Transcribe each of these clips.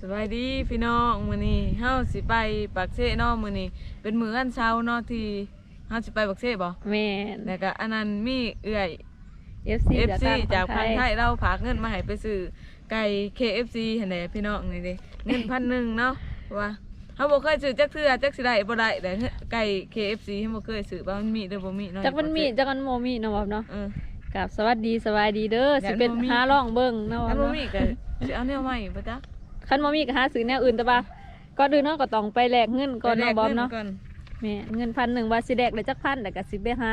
สบายดีพี่น้องมื้อนี้เฮาสิไปปักเสเนาะมื้อนี้เป็นมื้ออันเช้าเนาะที่เฮาสิไปปักเสบ่แม่น แล้วก็อันนั้นมีเอื้อย FC FC จากพันไทยยเราฝากเงินมาให้ไปซื้อไก่ KFC หั่นแหละพี่น้องนี่เด้เงินพันหนึ่งเนาะเพราะว่าเฮาบ่เคยซื้อจักเทื่อจักสิได้บ่ได้แต่ไก่ KFC เฮาบ่เคยซื้อว่ามันมีหรือบ่มีเนาะจักมันมีจักมันโมมีเนาะบ่เนาะเออ กับสวัสดีสวัสดีเด้ออยากสิเป็นบ่มี หาล่องเบิ่งเนาะถ้าบ่เนาะมีก็สิเอาแนวใหม่บ่จ๊ะ คันบ่มีก็หาซื้อแนวอื่นแต่ว่าก่อนอื่นเนาะก็ต้องไปแลกเงินก่อนไปแลเนาะบอมงิเนาะก่อนแม่นเงินพันหนึ่งว่าสิแลกได้จักพันแต่ก็สิไปหา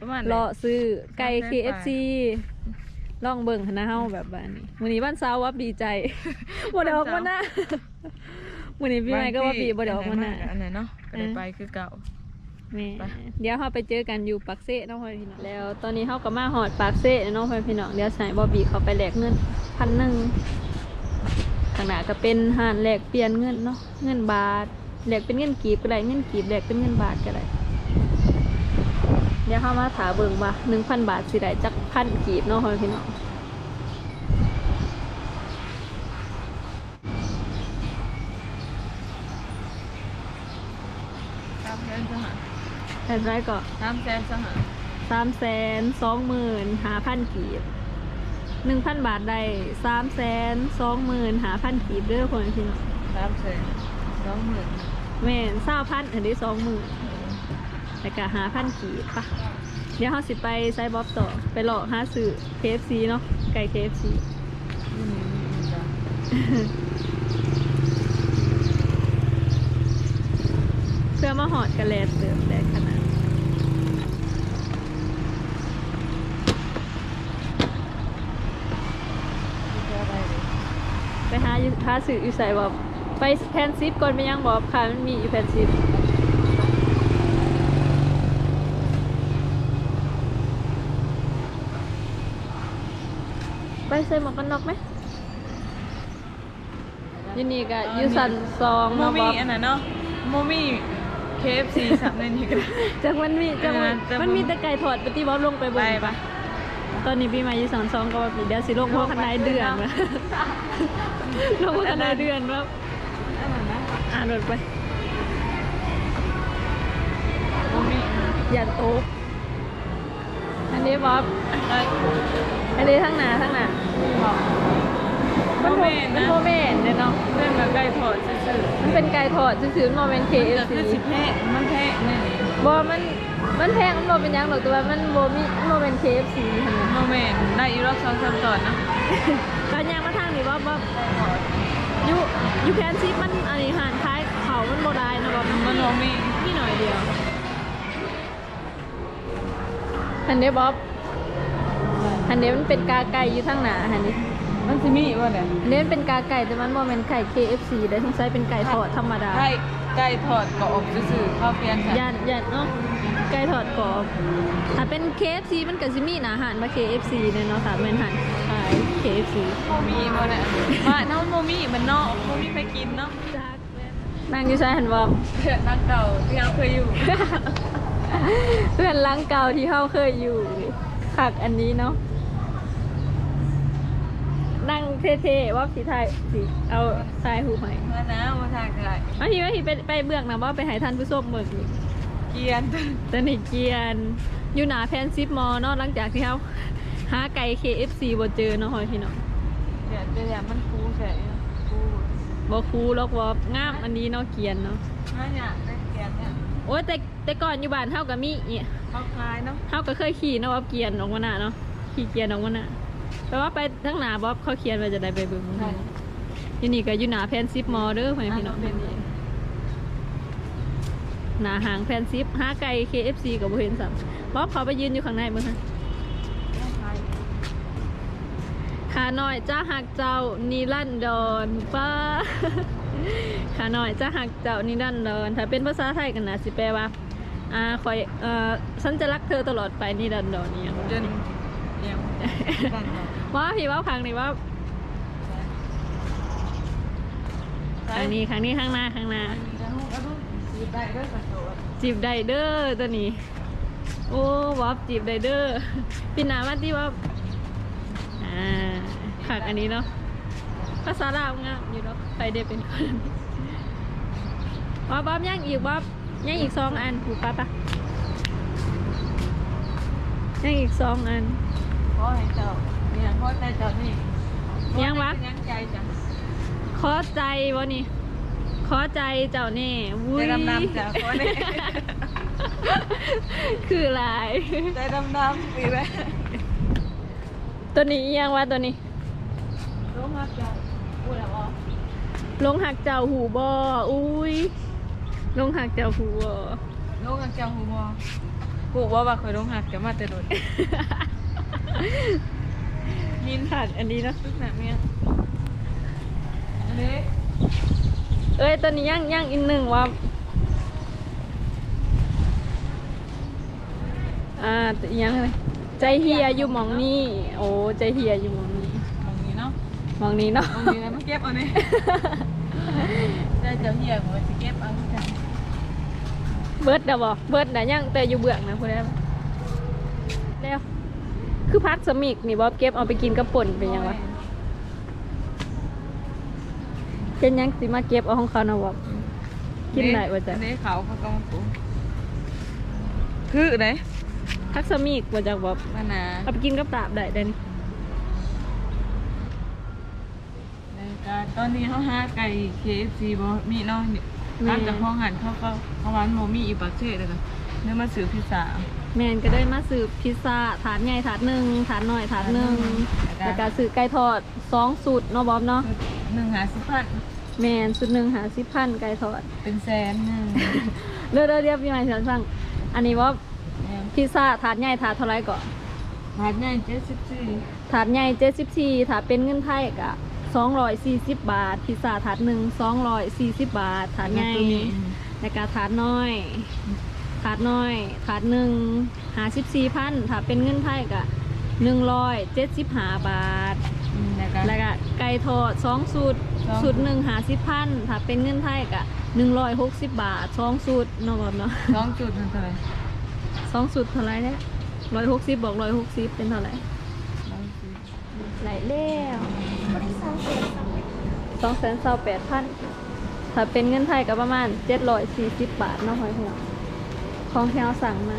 ประมาณเลาะซื้อไก่สามแสน KFC ลองเบิ่งหั้นนะเฮาแบบว่านี้มื้อนี้วันเสาร์วับดีใจบ่ได้ออกมาหน้ามื้อนี้พี่ใหม่ก็ว่าปีบ่ได้ออกมาหน้าอันไหนเนาะก็ได้ไปคือเก่าแม่ไปเดี๋ยวเราไปเจอกันอยู่ปากเซ่เน้องพ่อพี่น้องแล้ว ตอนนี้เขาก็มาหอดปากเซ่เน้องพ่อพี่น้องเดี๋ยวใส่บอบบี้เขาไปแลกเงินพันหนึ่ง ข้างหน้าก็เป็นหานแลกเปลี่ยนเงินเนาะเงินบาทแลกเป็นเงินกีบก็ได้เงินกีบแลกเป็นเงินบาทก็ได้เดี๋ยวเขามาถาเบิ่งว่าหนึ่งพันบาทสิได้จักพันกีบเน้องพ่อพี่น้องสามแสนสหะแต่ไรก็สามแสนสหะสามแสนสองหมื่นหาพันกีบ หนึ่งพันบาทได้สามแสนสองหมื่นหาพันกีบเด้อพ่อพี่น้องสามแสนสองหมื่นแม่นเศร้าพันอันนี้สองหมื่นแต่ก็หาพันกีบปะเดี๋ยวเราสิไปไซบ๊อบต่อ ไปหลอกหาซื้อ KFC เนาะไก่ KFC อืมจ้ะเพื่อมาหอดกันแลนเติมแดดขนาด เท่าไหร่เลย ไปหา อยู่หาซื้ออยู่ใส่บ๊อบไปแพนซิปก่อนไปยังบ๊อบค่ะมันมีอยู่แพนซิปไปใส่หมวกกันน็อกไหมอยูนี่ก็อยูสันซองโมเนาะมี่บ๊อบอันนั้นเนาะโมมี่ KFC สับในนี้ก็ได้ จากมันมีจากมันเออแต่มันมีแต่ไก่ทอดปฏิบ๊อบลงไปไปเบิ่งปะ ตอนนี้พี่มาอยู่สองซองก็ว่าปีเดียวสิลงเพราะคันไดเดือนวะลงเพราะคันไดเดือนว่าอันนั้นนะอ่านรถไปโมมี่อย่าโต๊ะอันนี้บ๊อบเอ้ยอันนี้ทั้งหนาทั้งหนาบอกมันโมโมเมนมันนะโมเมนเนี่ยเนาะเล่นแบบไก่ทอดซื่อมันเป็นไก่ทอดซื่อๆมันโมเมนๆแต่ KFC คือสิแพะมันแพะแน่นี่บอมัน มันแพงมันโมเป็นหยังหรอกแต่ว่ามันโมมีโมเป็น KFC ทำไงโมเมนได้อีรอบสองสามตอนนะการยางมาทางนี้บ๊อบบ๊อบอยูอยูแพนซิปมันอันนี้หานคล้ายเขามันโบราณนะบ๊อบมันโมมี่มีหน่อยเดียวอันนี้บ๊อบอันนี้มันเป็นกาไก่อยู่ทางหน้าอันนี้มันสิมีว่าเนี่ยอันนี้มันเป็นกาไก่แต่มันโมเป็นไก่ KFC ได้สงสัยเป็นไก่ทอดธรรมดาไก่ไก่ทอดกรอบซื่อๆข้าวเปียกใส่ยันยันเนาะ ไก่ทอดกรอบถ้าเป็น KFC มันก็สิมีนะอาหารมา KFC เนี่ยเนาะค่ะเป็นอาหารขาย KFC โมมี่ว่าเนี่ยมาเนาะโมมี่มันนอกโมมี่ไปกินเนาะนั่งอยู่ใช่หันบอกเพื่อนนักเก่าที่เราเคยอยู่ เพื่อนล้างเก่าที่เฮาเคยอยู่ขักอันนี้เนาะนั่งเท่ๆว่าสีไทยสิเอาทรายหูใหม่มานะมาทางไกลเอาทีว่าทีไปไปเบื้องนะว่าไปใหายท่านผู้ชมเบิ่งนี่ เกียนตอนนี้เกียน อยู่หนาแพนซิปมอเนาะหลังจากที่เฮาหาไก่ KFC บ่เจอเนาะฮอยพี่น้องเดี๋ยวจะอย่างมันคูใส่คูบ่คูล็อกวอบงามอันนี้เนาะเกียนเนาะน่าเนี่ยได้เกียนเนี่ยโอ้ยแต่แต่ก่อนอยู่บ้านเฮาก็มีเนี่ยเขาคลายเนาะเฮาก็เคยขี่เนาะว่าเกียนออกมาหน้าเนาะขี่เกียนออกมาหน้าแปลว่าไปทั้งหน้าบ๊อบเขาเขียนว่าจะได้ไปเบิ่งใช่ที่นี่ก็อยู่หน้าแพนซิปมอเด้อพ่อแม่พี่น้อง หนาหางแพนซิปหาไก่ KFC ก็บ่เห็นซ้ํบ๊อบเขาไปยืนอยู่ข้างในเบิ่งฮะต้งคลายขาหน่อยจ้าหักเจ้านิรันดรป้าขาหน่อยจ้าหักเจ้านิรันดรถ้าเป็นภาษาไทยกันนะสิแปลว่าอ่าคอยเอ่อฉันจะรักเธอตลอดไปนิรันดรเนี่ยจนเยี่ยมกันเนาะว่าพี่ว่าครั้งนี้ว่าครั้งนี้ครั้งนี้ข้างหน้าข้างหน้า แล้วลูกสีได้ด้วยกระโดดจีบไดเดอร์ตัวนี้ โอ้วับจีบไดเดอร์พี่นามาที่ว่าอ่าขักอันนี้เนาะภาษาลาวงามอยู่เนาะไปเด็เป็นคนบ๊อบบ๊อบย่างอีกบ๊อบย่างอีกสองอันผูกปะปะย่างอีกสองอันขอให้เจ้าเนี่ยขอใจเจ้านี่ยังวะยังใจจ้ะขอใจวะนี่ ขอใจเจ้าแน่วุ้ใจยดำน้ำจ้ะขอเนี่ยคือลายใจดำน้ำปีแม่ตัวนี้อิหยังวะตัวนี้ลงมาเจ้าพูดแล้วบ่ลงหักเจ้าหูบออุ้ยลงหักเจ้าหูบอลงกับเจ้าหูบ่กูว่าว่าเคยลงหักแกมาแต่โดนยินหักอันนี้เนาะตึกหนักเนี่ยอันนี้ เอ้ยตัวนี้ย่างย่างอีกหนึ่งว่าอ่าตัวอีหยังเลยใจเฮียอยู่หมองนี้โอ้ใจเฮียอยู่หมองนี้มองนี้เนาะหมองนี้เนาะมองนี้แล้วมาเก็บเอาเนี่ยใจเจ้าเหี้ยกูจะเก็บเอาจ้ะเบิร์ดเดี๋ยวบอกเบิร์ดนะย่างแต่อยู่เบื้องนะคุณแล้วแล้วคือพักสมิกนี่บอบเก็บเอาไปกินกับป่นเป็นยังวะ เป็นหยังสิมาเก็บเอาของเขานะบอบกินไหนวะจ๊ะอันนี้เขาเขาก็มาปลูกคือไหนพักสมิกวะจ๊ะบอบมะนาวเอาไปกินกับตาบได้เด่นแล้วก็ตอนนี้เขาหาไก่ KFC บ่มีเนาะนี่ร้านจากห้องหันเขาก็เขาร้านโมมีอีปักเช่เลยกันเนื้อมาซื้อพิซซ่าแมนก็ได้มาสืบพิซซ่าถาดใหญ่ถาดหนึ่งถาดน้อยถาดหนึ่งแล้แล้ววก็ก็สือไก่ทอดสองสูตรเนาะบอบเนาะ หนึ่งหาสิบพันแมนสูตรหนึ่งหาสิบพันไก่ทอดเป็นแสนหนึ่งเลือกเรียบพี่ใหม่ฉันสั่งอันนี้ว่าพิซซ่าถาดใหญ่ถาดเท่าไหรก่อนหาดใหญ่เจ็ดสิบสี่ถาดใหญ่เจ็ดสิบสี่ถาดเป็นเงินไทยกะสองร้อยสี่สิบบาท พิซซ่าถาดหนึ่งสองร้อยสี่สิบบาท ถาดใหญ่แล้วก็ถาดน้อย ถาดน้อย ถาดหนึ่งหาสิบสี่พันถาดเป็นเงินไทยกะหนึ่งร้อยเจ็ดสิบห้าบาท แล้วก็ แล้วก็ไก่ทอดสองสูตรสองสูตรหนึ่งหาสิบพันถ้าเป็นเงินไทยกะหนึ่งร้อยหกสิบบาทสองสูตรเนาะแบบเนาะ สองจุดมันเท่าไหร่สองสูตรเท่าไหรเนี่ยร้อยหกสิบบอกร้อยหกสิบเป็นเท่าไหร่ร้อยสิบไหลแล้วสองแสนสาแปดพันถ้าเป็นเงินไทยก็ประมาณเจ็ดร้อยสี่สิบบาทเนาะพ่อพี่น้องของที่เราสั่งมา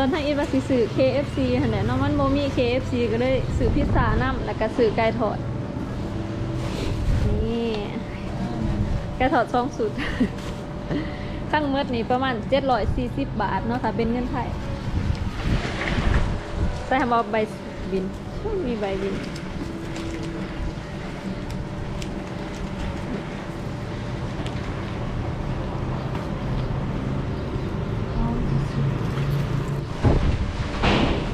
ตอนทางอีวาสิสื่อ KFC หันแหละเนาะมันโมมี KFC ก็เลยสื่อพิซซ่าน้ำแล้วก็สื่อไก่ทอด นี่ไก่ทอดซองสูตรทั้งเมดนี่ประมาณ 740 บาทเนาะถ้าเป็นเงินไทยใส่ให้บอใบบิน มีใบบิน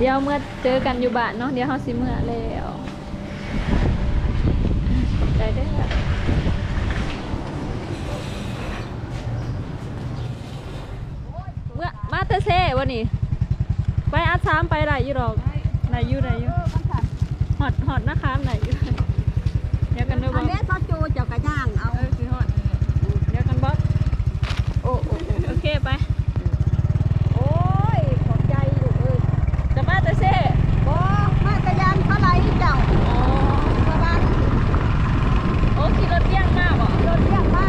ดี๋ยวเมื่อเจอกันอยู่บ้านเนาะเดี๋ยวเขาสิเมื่อแล้วได้ได้อเมื่อมาเตเซ่วันนี้ไปอาซามไปไหนอยู่หรอกไหนอยู่ไหนอยู่หอดหอดนะคะไหนอยู่เดี๋ยวกันด้วยบอัอนสนี้ซอจูเจ้ากระย่างเอาเออคือฮอดนั่นแหละเดี๋ยวกันบอสโอ้โอ้โอ้โอเคไป โอ้ยขอบใจลูกเอ้ย จะมาเตเซ่ บ่มากระยานเท่าไหรเจ้า อ๋อ ประมาณ โอ้ขี่รถเลี้ยงมากบ่ รถเรียกมา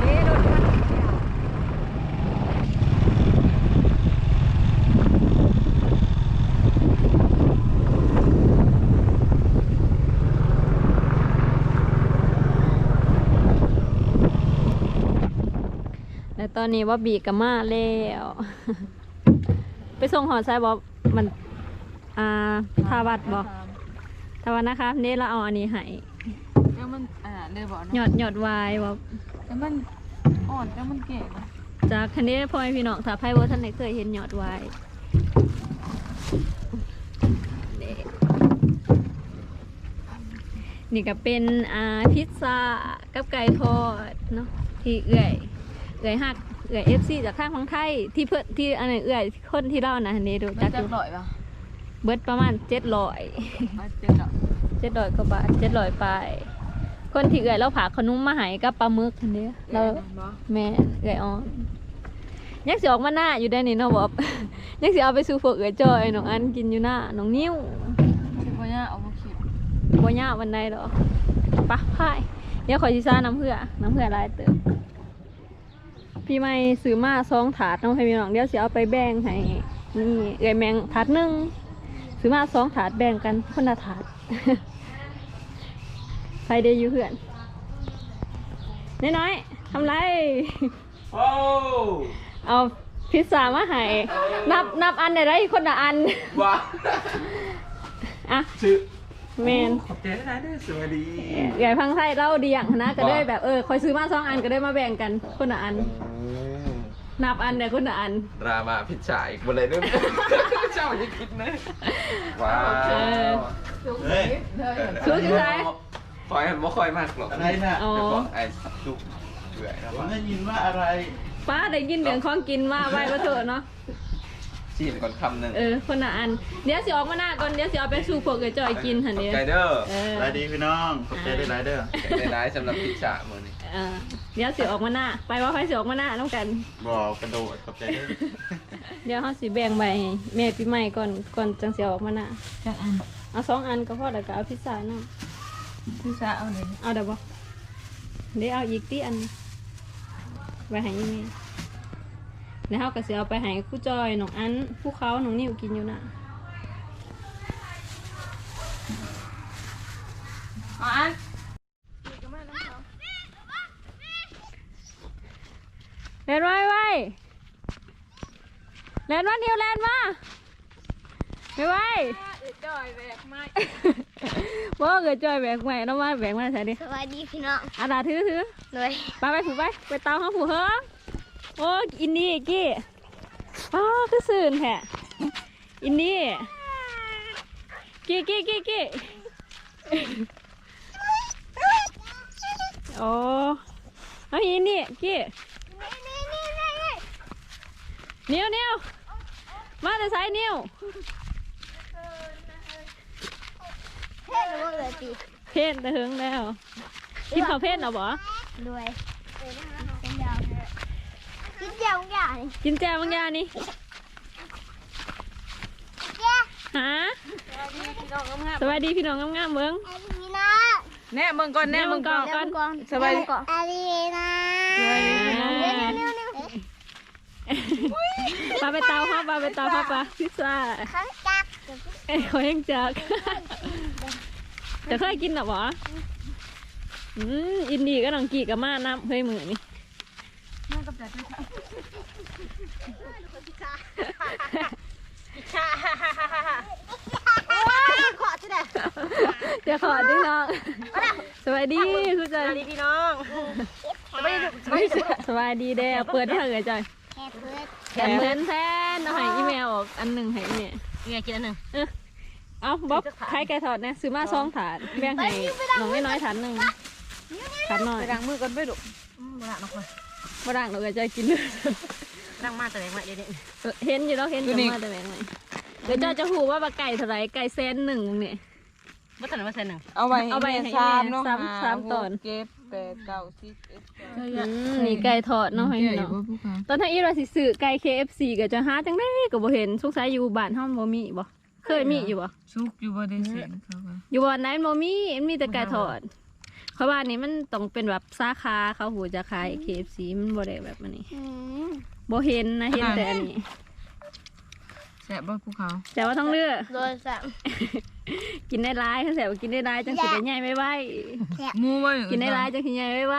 เด้รถมันเจ้า และตอนนี้ว่าบีกับมาแล้ว ไปส่งหอใส่บอมันอ่าทาวัดบอกทาวัดนะคะนี่เราเอาอันนี้ให้แล้วมันอ่าเลยบอกหยเนาะอดหยอดวายบอกแล้วมันอ่อนแล้วมันแก่นะจากคันนี้พ่อแม่พี่น้องถ้าไพ่ว่าท่านไหนเคยเห็นหยอดวายนี่นี่ก็เป็นอ่าพิซซ่ากับไก่ทอดเนาะที่เอื่อย เอื่อยหักเอื่อยเอฟซีจากข้างของไทยที่เพื่อนที่อันไหนเอื่อยคนที่เล่านะอันนี้ดูมันจักจะดูอร่อยปะเบิดประมาณเจ็ดร้อยมันจะอร่อยเจ็ดร้อยกว่าบาทเจ็ดร้อยไปคนที่เอื่อยเราผากขนมมาใหายกับปลาหมึกอันนี้เราบ่แม่เอื่อยอ๋อยังสิออกมาหน้าอยู่ได้นี่เนาะบอบยังสิเอาไปสู่พวกเอื่อยจอยน้องอันกินอยู่หน้าน้องนิ้วคิดว่าเนี่ยเอามาคิดบ่ยากวันใดหรอกปะพายเดี๋ยวขอชิซ่าน้ำเพื่อน้ำเพื่อลายเติม พี่ไม่ซื้อมาซองถาดน้องให้พี่น้องเดี๋ยวสิเอาไปแบ่งให้นี่เอ้ยแมงถาดหนึ่งซื้อมาสองถาดแบ่งกันคนละถาดไปเดี๋ยวอยู่เพื่อนน้อยๆทำไรโอ้เอาพิซซ่ามาให้นับนับอันได้ไรคนละอันว้าอะชื่อ แมนขอบใจนะเด้อสวัสดีใหญ่พังไทยเล่าดีอย่างนะก็ได้แบบเออคอยซื้อมาสองอันก็ได้มาแบ่งกันคนละอัน นับอันเดียวคนละอัน ดราม่าพิชชาอีกบนเลยด้วยเจ้าอย่าคิดนะว้าเออวเฮ้ยสู้ที่ไหนคอยมันไม่ค่อยมากหรอกอะไรน่ะอ๋อเดี๋ยวบอกไอ้จุกเบื่อแล้วผมว่าได้ยินว่าอะไรป้าได้ยินเรื่องของกินมาไว้มาเถอะเนาะ ชีนก่อนคำหนึ่งเออคนละอัน เดี๋ยวสิออกมาหน้าก่อนเดี๋ยวสิเอาไปสู่พวกเกยจอยกินหันขอบเดียวใจเด้อเออไรดีพี่น้องขอบใจด้วยไรเด้อใจได้สำหรับพิชชามือนี้เออเดี๋ยวสิออกมาหน้า ไปว่าใครสิออกมาหน้าน้องกันบอกกระโดดขอบใจด้วยเดี๋ยวเขาสิแบ่งใบให้แม่พี่ใหม่ก่อนก่อนจังสิออกมาหน้าจักอันเอาสองอันก็พอแล้วก็เอาพิซซ่าน้พี่สาวเอาเลยำเอาเดี๋ยวบ่เดี๋ยวเอาอีกที่อันไว้ให้ยี่แม่ แล้วเขาก็สิเอาไปให้ครู่จอยน้องอันผู้เขาน้องนิวกินอยู่น่ะเอาอันแลนไว้ไว้แลนมาเดียวแลนมาไปไว้จอยแบกไม้บ่เกิดจอยแบกใหม่น้องมาแบกมาใส่ดิสวัสดีพี่น้องอาดาถือถือเลยไปไปผูกไปไปเตาห้องผูกเฮ้อ โอ้อินดี้กี้อ้าคือสื่นแท้อินดี้กี้กี้กี้กี้โอ้เอาอินดี้กี้นิ้วนิ้วมาแต่สายนิ้วเท่เลยเลยตีเพ่นแต่หึงแล้วกินข้าวเพ่นเอาบ่ด้วยกินยาว กินยาวอย่างนี้กินแจวบางอย่างนี่แย่หาสวัสดีพี่น้องงามๆเมืองอารีนะแน่มึงก่อนแน่มึงก่อนก่อนก่อนสบายดีอารีนะสบายดีพี่น้องเร็วเร็วเร็วปลาไปเตาครับปลาไปเตาครับปลาพิซซ่าข้างจักเอ้ยเขาแห้งจักจะเคยกินหรอวะอืมอินดีก็น้องกีกับมาน้ำเฮ้ยมือนี่ ว้าวขอที่ไหนเดี๋ยวขอดิน้องสวัสดีคุณจอยพี่น้องไม่ได้สวัสดีเด้อเปิดให้เลยจอยแค่เพื่อนแถมเล่นแทนเอาให้อีเมลออกอันหนึ่งให้อีเมลยังไงกินอันหนึ่งเออเอาบ๊อบไข่ไก่ทอดนะซื้อมาสองถาดแบ่งให้น้องน้อยๆถาดหนึ่งถาดหน่อยไปล้างมือก่อนไปดูมาละมาคนมา ด่างเราก็จะกินเลยนั่งมาแต่ไหนมาเดี๋ยวนี้เห็นอยู่แล้วเห็นจะมาแต่แบงไหนเดี๋ยวเจ้าจะหูว่าปลาไก่เท่าไหรไก่เซนหนึ่งเนี่ยว่าแต่ไหนมาเซนหนึ่งเอาไว้เอาไว้ให้สามเนาะสามสามตอนเก็บแปดเก้าสิบเอ็ดเก้าอืมนี่ไก่ทอดเนาะให้แก่อเนาะยู่บ่ผู้ค้าตอนที่อีเราสิซื้อไก่ KFC ก็จะหาจังได้ก็บ่เห็นสงสัยอยู่บ้านเฮาบ่มีบ่เคยมีอยู่บ่ชุกอยู่บ่ได้เสียงเขาก็อยู่บ้านไหนมันบ่มีมันมีแต่ไก่ทอด เพราะว่านี่มันต้องเป็นแบบสาขาเขาหูจะขาย KFC มันบ่ได้แบบอันนี้บ่เห็นนะเห็นแต่อันนี้แซ่บบ่ผู้เขาแต่ว่าต้องเลือกโดนสั่งกินได้ร้ายเขาแสบว่ากินได้ร้ายจังสิได้ใหญ่ไม่ไหวหมูบ่กินได้ร้ายจังสิใหญ่ไม่ไหว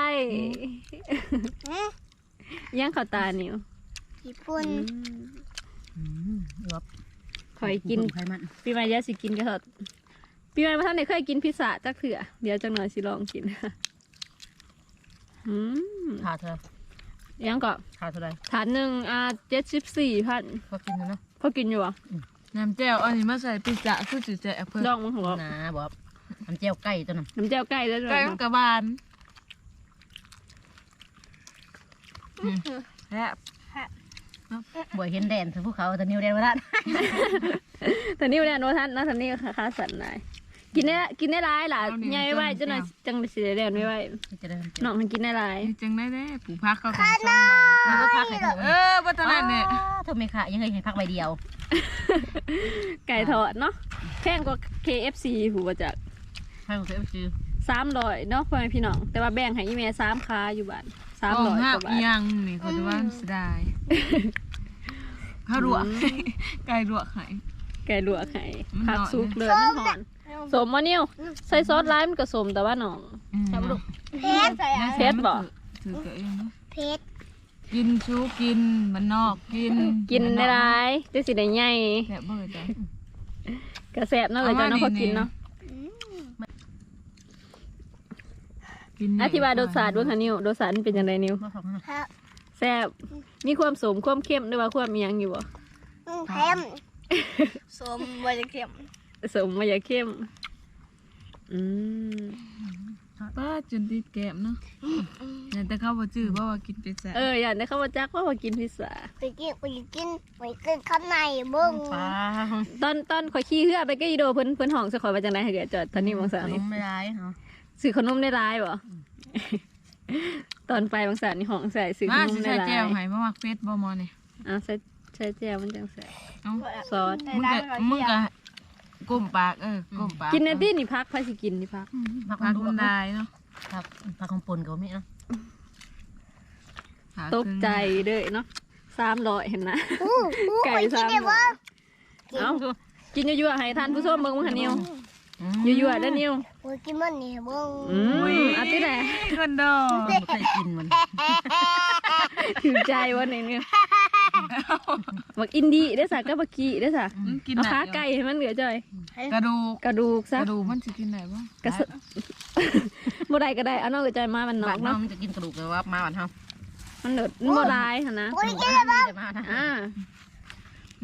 ย่างข้าวตานิวญี่ปุ่นคอยกินปีใหม่ยาสิกินกระทอด ปีใหม่มาท่านไหนเคยกินพิซซ่าจักเถื่อเดี๋ยวจังหน่อยสิลองกินอืมขาเธอยังก็ขาเท่าไรถาดหนึ่งอ่าเจ็ดสิบสี่พันพอกินนะพอกินอยู่อะน้ำแจ่วอันนี้มาใส่พิซซ่าคือสิแซ่บเพิ่นลองมั้งหัวนะบอกน้ำเจียวไก่ตัวนั้นน้ำเจ้าไก่แล้วด้วไก่ยมันกระบาลแซ่บบ่เห็นแดนถึงภูเขาแต่นิ้วแดนวะท่านแต่นี่เนี่ยโนท่านนะท่านนี่ค่าสั่นได้ กินได้กินได้ร้ายล่ะใหญ่ไม่ไหวจังหน่อยจังสิได้เรียนไม่ไหวจะได้น้องมันกินได้หลายนี่จังได้เด้ผู้พักเขากันช่องใบมันก็พักให้เธอเออบ่ทันนั้นเนี่ยเธอไม่ค่ะยังเคยเห็นพักใบเดียวไก่ทอดเนาะแพงกว่า KFC หูว่าจากพักของเธอจือสามร้อยเนาะพ่อแม่พี่น้องแต่ว่าแบ่งให้อีเมสามค้าอยู่บ้านสามกล่ร้อองยหักบว่าอีบาทหยังนี่เขาจะว่าเสียดายเขาลวกไก่ลวกไข่ ไก่ลวกให้มันผักหน่อยสุกเลยมันหอน สมมะนิ้วใส่ซอสร้ายมันก็สมแต่ว่าหนองทำลูกเพชรใส่อะเพชรบ่ถือเกะเองเนอะเพชรกินชูกินมันนอกกินกินได้หลายจะสิได้ใหญ่แซ่บเบิดจ้ะกระแสบเนาะเลยจ้ะเนาะเอามาพอกินนี่เนาะกินอธิบายรสชาติด้วยค่ะนิ้วรสชาติมันเป็นยังไงนิ้วครับแซ่บมีความสมความเข้มด้วยว่าความมีหยังอยู่บ่อืมเค็มสมบริเค็ม สมมาอย่าเข้ม อืมป้าจนติดแก้มเนาะแต่เขาบ่จื้อเพราะว่ากินเป็ดแซ่บเอออยากได้ข้าวจักว่าว่ากินพิซซ่าไปกินไปกินไปกินข้างในเบิ้งตอนตอนข่อยขี้เหือไปก็อีโดเพิ่นเพิ่นห้องสะขอยไปจังได๋ให้เกิดจอดตอนนี้มองสาวนี่ไม่ร้ายเนาะซื้อขนมได้หลายบ่ตอนไปบางสาวนี่ห้องใส่ซื้อขมานมสิได้ใส่หลายแจ่วให้บ่มักเป็ดบ่มอนี่อะใส่ใส่แจ่วมันจังแซ่บเอ้าซอสมึงก็มึงก็ ก้มปากเออก้มปากกินในที่นี่พักไผสิกินนี่พักผักปากดูมันได้เนาะผักผักของปนก็มีเนาะหาตกใจเด้อเนาะ300เห็นนะอู้อู้ไก่ไปกินซ้ำได้เบิ้งเอ้ากินยั่วๆให้ท่านผู้ชมเบิ่งมื้อหันนิวยั่วๆเด้อนิวไปกินมันนี่เบิ้งอืมอันที่ไหนคนดอกไม่เคยกินมันถือใจวะในเนี่ย บักอินดีได้อสะกับบักกี้ได้อสะมึงกินเอาได้ขาไก่ให้มันเหลือจ่อย กระดูกกระดูกกซะระดูกมันสิกินได้บ่กระสบ่ได้ก็ได้เอาน้องเหลือจ่อยมามันนอบ้ากนเนาะเนาะมันจะกินกระดูกเลยว่ามาบ้านเฮามันเดือดมันบ่ได้หั่นนะไปกินได้เบิ้งมานะอ่า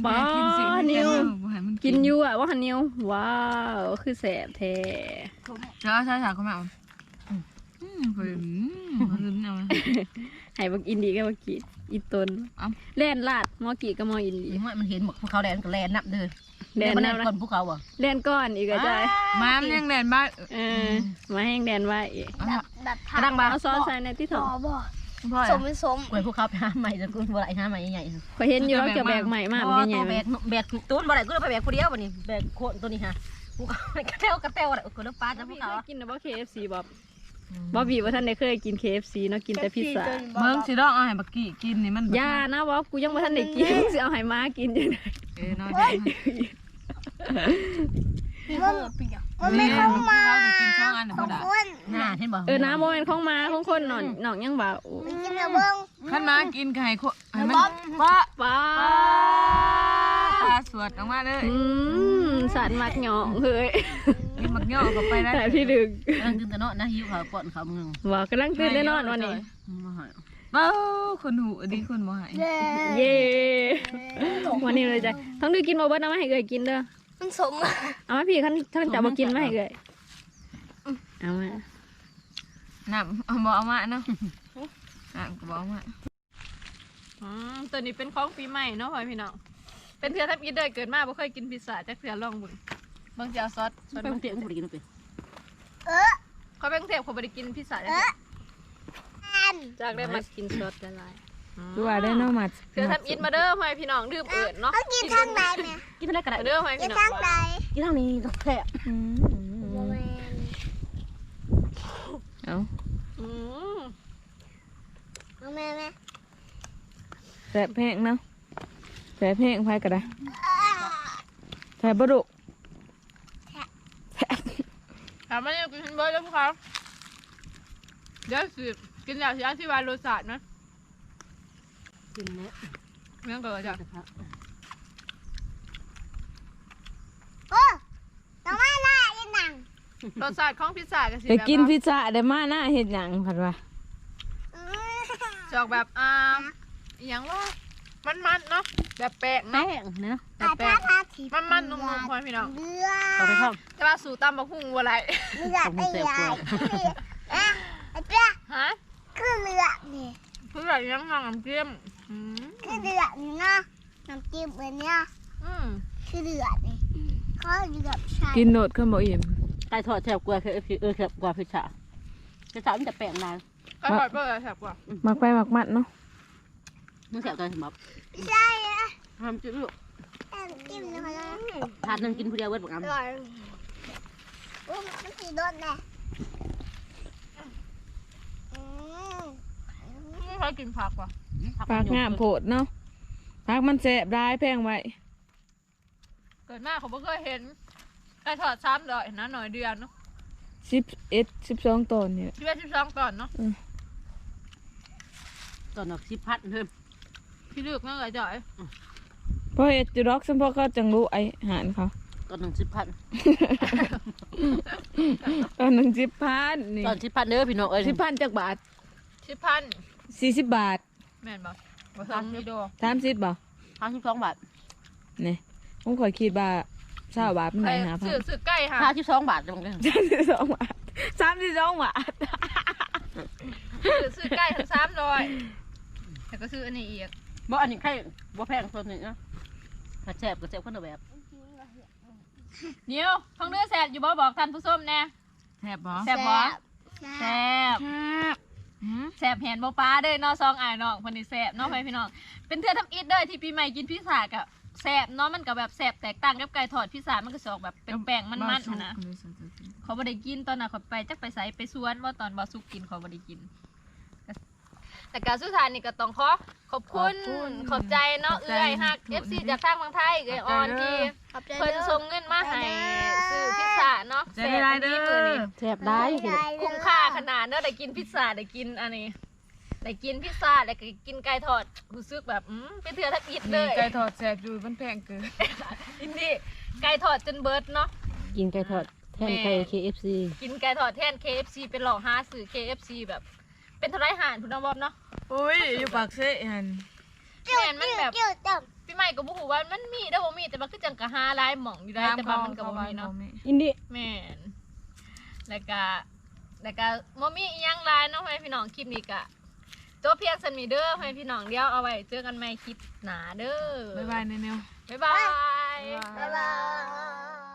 บ่ให้กินสิบ้านิ้วบ่ให้มันกินอยู่อะว่าหันนิ้วว้าวคือแสบแท้เดี๋ยวเอาใส่ๆเข้ามาเอาอืมเพิ่นอืมเพิ่นเอามา ให้บักอินดีกับบักกี้อีตนเอ้า แล่นลาดมอกี้กับมออินดีอีมันมันเห็นหมกภูเขาแดนก็แลนนับเด้อแล่นมันน้ำคนภูเขาบ่แล่นก้อนอีกก็จ่อยมามนยังแดนบ้านเออมาให้แดนไว้อีกเอาแบล่ะบแบบกระดังบาเอาซอสใส่ในที่ถต่ออบ่พ่อสอะมเป็นสมกล้วยภูเขาไปหาใหม่จะกูบ่ได้หาใหม่ใหญ่ขอยเห็นอยู่ว่าเกี่ยวแบกใหม่มากบ่มันใหญ่ตัวๆแบมันกแบกตูนบ่ได้กูไปแบกคนเดียวบัดนี้แบกโคนตัวนี้ฮะภูเขากระเตวกระเตวอะไรกูแล้วปลาจะภูพี่เขาเคยกินนะบ่ KFC บ๊อบบ๊อบ บี้ว่าท่านได้เคยกิน KFC เนาะกินแต่พิซซ่าเบิ่งสิลองเอาให้บักกี้กินนี่มันอย่านะบ๊อบกูยังบ่ทันได้กินสิเอาให้ม้ากินอยู่ไหนเอ้ยน้อยจังมันมันไม่เข้ามาเอกินสองอันน่ะขอบ่งได้คนหน้าเห็นบ่เออน้ำโมเมนของม้าของคนนอนน้องยังว่าโอ้ไปกินได้เบิ้งคันมากินก็ให้โคให้มันบ๊อบป้าป้าตาสวดออกมาเลยอืมสัตว์มักหยองเฮ้ย กินมักย่อก็ไปได้แต่พี่ดึกกำลังกินแต่เนาะนะหิวข้าวป้อนข้าวมึงว่ากำลังตื่นได้นอนวันนี้มาหาเบ้าคนหูดีคนบ่ใหายเย้เย้วันนี้เลยจ้ะต้องดูกินบ่เบิดเอามาให้เกยกินเด้อมันสมเอามาพี่คันท่านจะบ่กินมาให้เกยเอามาน้ำเอาบ่เอามาเนาะน้ำก็บ่เอามาอืมตัวนี้เป็นของปีใหม่เนาะพ่อพี่น้องเป็นเทือทับอีเดยเกิดมาบ่เคยกินพิซซ่าจักเทือลองเบิ่ง เบิ่งสิเอาซอสซอสไปเบิ่งเตียงกูได้กินไปเออเขาเป็นกรุงเทพเขาบ่ได้กินพิซซ่าจักเอเทื่อออันจากได้มากินซอสละลายดูว่าได้เนาะมาเทือทับอีมาเด้อพ่อพี่น้องดื่มเอิดเนาะเขากินทางไหนเนี่ยกินอะไรก็ได้เด้อพ่อกิพี่นน้องทางไหนกินทางนี้ต้องแค่โมเมนเอาอืมโมเมนไหมแสบแพงเนาะแสบแพงไผก็ได้แสบบ่ดุ ถามมาเนี่ยกินเบิร์ดแล้วครับเดี๋ยวสิกินอย่างที่อธิบายรสชาตินะกินแล้วเรื่องเกิดจากโอ้น้องมาล่ายังหนังรสชาติของพิซซ่าก็สิไปแบบกินว่าพิซซ่าได้มาหน้าเฮ็ดหยังผัดว่าจะออกแบบอ่าอหย่างว่า มันมันๆเนาะแบบแป้งแป้เนาะงเนาะแบบแป้งมันมันๆนุ่มๆพ่อพี่น้องเลือต่อไปพ่อแต่ว่าสู่ตามบักหุ่งวัวไรเลือดไอ้ใหญ่อะไอ้เจ้าฮะคือเลือดนี่เพื่ออะไรยังงน้ำจิ้มอืมคือเลือดนี่นะน้ำจิ้มเป็นเนี่ยอืมคือเลือดนี่เขาเลือดใช่กินโนดขึ้นบ่อิ่มไก่ทอดแซ่บกว่าคือเออแซ่บกว่าพิซซ่าพิซซ่ามันจะแป้งนาน ก็ถอดเปลือกแสบกว่า มักไปมักมัดเนาะ มันแสบใจสมบัติใช่อะทำจิ้มลูกจิ้มนะคะถานหนึ่งกินผู้เดียวเวิร์ดบอกอะอุ้มมันสีโดนแน่ไม่ค่อยกินผักวะผักงามโผดเนาะผักมันแสบร้ายแพงไว้เกิดมากเขาไม่เคยเห็นได้ทอดซ้ำเลยนะหน่อยเดือนเนาะสิบเอ็ดสิบสองตอนเนี่ยสิบเอ็ดสิบสองตอนเนาะตอนออกสิบพันเพิ่ม พี่ลึกนั่นเลยจ่อยเพราะเอ็ดจุดอกซึ่งพ่อเขาจังรู้ไออาหารเขาตอนหนึ่งสิบพัดตอนหนึ่งสิบพันนี่ตอนสิบพัดเด้อพี่น้องเอ้ยสิบพันจากบาทสิบพันสี่สิบบาทแม่นบ่บ่ทันวิดีโอสามสิบบ่ห้าสิบสองบาทนี่ผมขอยคิดว่าเศร้าบาทเป็นไงหาพันซื้อซื้อไก่ค่ะห้าสิบสองบาทจังเลยสามสิบสองบาทสามสิบสองบาทซื้อซื้อไก่ทั้งสามร้อยแต่ก็ซื้ออันนี้อีก บ่อันนี้ใครบ่แพงตัวนี้นะถ้าแซ่บก็แซ่บคนละแบบเดี๋ยวท้องเลือแสบอยู่บ่บอกท่านผู้ชมแน่แสบบ่แสบบ่แสบครับอืมแสบแหนบ่ป้าเด้อเนาะซองอายน้องคนนี้แสบเนาะพ่อพี่น้อง เป็นเทื่อทำอิดเด้อที่ปีใหม่กินพิซซ่ากับแสบเนาะมันก็แบบแสบแตกต่างกับไก่ทอดพิซซ่ามันก็สิออกแบบเป็นแป้งมันๆหั้นนะเขาบ่ได้กินตอนน่ะเขาไปจักไปไสไปสวนว่าตอนบ่สุกกินเขาบ่ได้กิน แต่การสุดท้ายนี่ก็ต้องขอขอบคุณขอบใจเนาะเอื้อยฮัก FC จากทางเมืองไทยเอื้อยออนที่ขอบใจเพิ่นเด้อส่งเงินมาให้ซื้อพิซซ่าเนาะใจได้ไรเด้แซ่บมื้นี้อแซ่บได้คุ้มค่าขนาดเนาะได้กินพิซซ่าได้กินอันนี้ได้กินพิซซ่าได้กินไก่ทอดรู้สึกแบบอืมเป็นเถื่อทับอิดเลนี่ยไก่ทอดแสบอยู่มันแพงเกินอินดี้ไก่ทอดจนเบิร์ดเนาะ กินไก่ทอดแทนไก่ KFC กินไก่ทอดแทน KFC เป็นหลอกห้าสื่อ KFC แบบ เป็นเท่าไรหารคุณน้องบอบเนาะอุ้ยอยู่ปากเซ่หันแม่นมันแบบจิ้วจิ้วพี่ใหม่ก็บ่ฮู้ว่ามันมีได้อบ่มีแต่มันคือจังกะหาหลายหม่องอยู่ได้แต่ว่ามันก็บ่มีเนาะอินดี้แม่นแล้วก็แล้วก็บ่มีอีหยังหลายเนาะให้พี่น้องคลิปนี้ก็จบเพียงซั่นมีเด้อให้พี่น้องเดี๋ยวเอาไว้เจอกันใหม่คลิปหน้าเด้อบ๊ายบายเนเนวบ๊ายบายบ๊ายบาย